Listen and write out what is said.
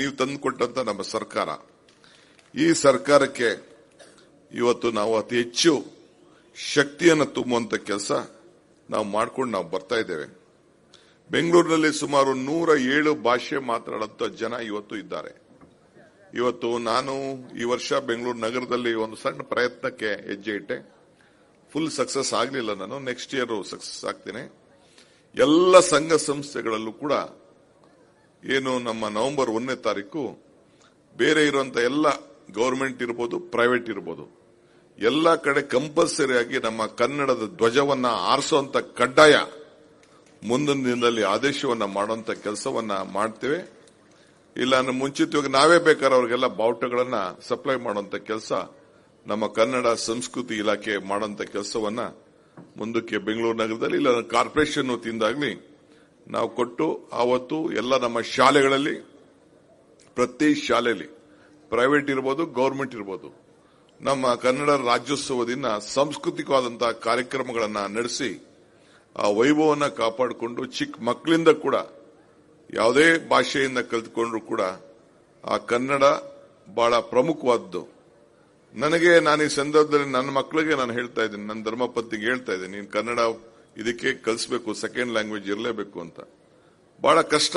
ನೀವು ತಂದುಕೊಟ್ಟಂತ ನಮ್ಮ ಸರ್ಕಾರ. ಈ ಸರ್ಕಾರಕ್ಕೆ ಇವತ್ತು ನಾವು ಅತಿ ಹೆಚ್ಚು ಶಕ್ತಿಯನ್ನು ತುಂಬುವಂತ ಕೆಲಸ ನಾವು ಮಾಡ್ಕೊಂಡು ನಾವು ಬರ್ತಾ ಇದ್ದೇವೆ. ಬೆಂಗಳೂರಿನಲ್ಲಿ ಸುಮಾರು ನೂರ ಏಳು ಭಾಷೆ ಮಾತನಾಡುವಂತ ಜನ ಇವತ್ತು ಇದ್ದಾರೆ. ಇವತ್ತು ನಾನು ಈ ವರ್ಷ ಬೆಂಗಳೂರು ನಗರದಲ್ಲಿ ಒಂದು ಸಣ್ಣ ಪ್ರಯತ್ನಕ್ಕೆ ಹೆಜ್ಜೆ ಇಟ್ಟೆ. ಫುಲ್ ಸಕ್ಸಸ್ ಆಗಲಿಲ್ಲ ನಾನು. ನೆಕ್ಸ್ಟ್ ಇಯರ್ ಸಕ್ಸಸ್ ಆಗ್ತೇನೆ. ಎಲ್ಲ ಸಂಘ ಸಂಸ್ಥೆಗಳಲ್ಲೂ ಕೂಡ ಏನು ನಮ್ಮ ನವೆಂಬರ್ ಒಂದನೇ ತಾರೀಕು ಬೇರೆ ಇರುವಂತ ಎಲ್ಲ ಗೌರ್ಮೆಂಟ್ ಇರ್ಬೋದು, ಪ್ರೈವೇಟ್ ಇರ್ಬೋದು. ಎಲ್ಲ ಕಡೆ ಕಂಪಲ್ಸರಿಯಾಗಿ ನಮ್ಮ ಕನ್ನಡದ ಧ್ವಜವನ್ನ ಆರಿಸುವಂತ ಕಡ್ಡಾಯ ಮುಂದಿನ ದಿನದಲ್ಲಿ ಆದೇಶವನ್ನ ಮಾಡುವಂತ ಕೆಲಸವನ್ನ ಮಾಡ್ತೇವೆ. ಇಲ್ಲ ಅಂದ್ರೆ ಮುಂಚಿತವಾಗಿ ನಾವೇ ಬೇಕಾದ್ರೆ ಅವ್ರಿಗೆಲ್ಲ ಬಾವುಟಗಳನ್ನ ಸಪ್ಲೈ ಮಾಡುವಂತ ಕೆಲಸ ನಮ್ಮ ಕನ್ನಡ ಸಂಸ್ಕೃತಿ ಇಲಾಖೆ ಮಾಡುವಂತ ಕೆಲಸವನ್ನ ಮುಂದಕ್ಕೆ ಬೆಂಗಳೂರು ನಗರದಲ್ಲಿ ಇಲ್ಲ ಕಾರ್ಪೊರೇಷನ್ ವತಿಯಿಂದಾಗ್ಲಿ ನಾವು ಕೊಟ್ಟು ಆವತ್ತು ಎಲ್ಲ ನಮ್ಮ ಶಾಲೆಗಳಲ್ಲಿ, ಪ್ರತಿ ಶಾಲೆಯಲ್ಲಿ ಪ್ರೈವೇಟ್ ಇರ್ಬೋದು ಗೌರ್ಮೆಂಟ್ ಇರ್ಬೋದು, ನಮ್ಮ ಕನ್ನಡ ರಾಜ್ಯೋತ್ಸವ ದಿನ ಸಾಂಸ್ಕೃತಿಕವಾದಂತಹ ಕಾರ್ಯಕ್ರಮಗಳನ್ನು ನಡೆಸಿ, ಆ ವೈಭವವನ್ನು ಕಾಪಾಡಿಕೊಂಡು, ಚಿಕ್ಕ ಮಕ್ಕಳಿಂದ ಕೂಡ, ಯಾವುದೇ ಭಾಷೆಯಿಂದ ಕಲಿತುಕೊಂಡ್ರು ಕೂಡ, ಆ ಕನ್ನಡ ಬಹಳ ಪ್ರಮುಖವಾದ್ದು. ನನಗೆ ನಾನು ಈ ಸಂದರ್ಭದಲ್ಲಿ ನನ್ನ ಮಕ್ಕಳಿಗೆ ನಾನು ಹೇಳ್ತಾ ಇದ್ದೀನಿ, ನನ್ನ ಧರ್ಮಪತ್ನಿಗೆ ಹೇಳ್ತಾ ಇದ್ದೀನಿ, ನೀನು ಕನ್ನಡ ಇದಕ್ಕೆ ಕಲಿಸ್ಬೇಕು ಸೆಕೆಂಡ್ ಲ್ಯಾಂಗ್ವೇಜ್ ಇರಲೇಬೇಕು ಅಂತ. ಬಹಳ ಕಷ್ಟ.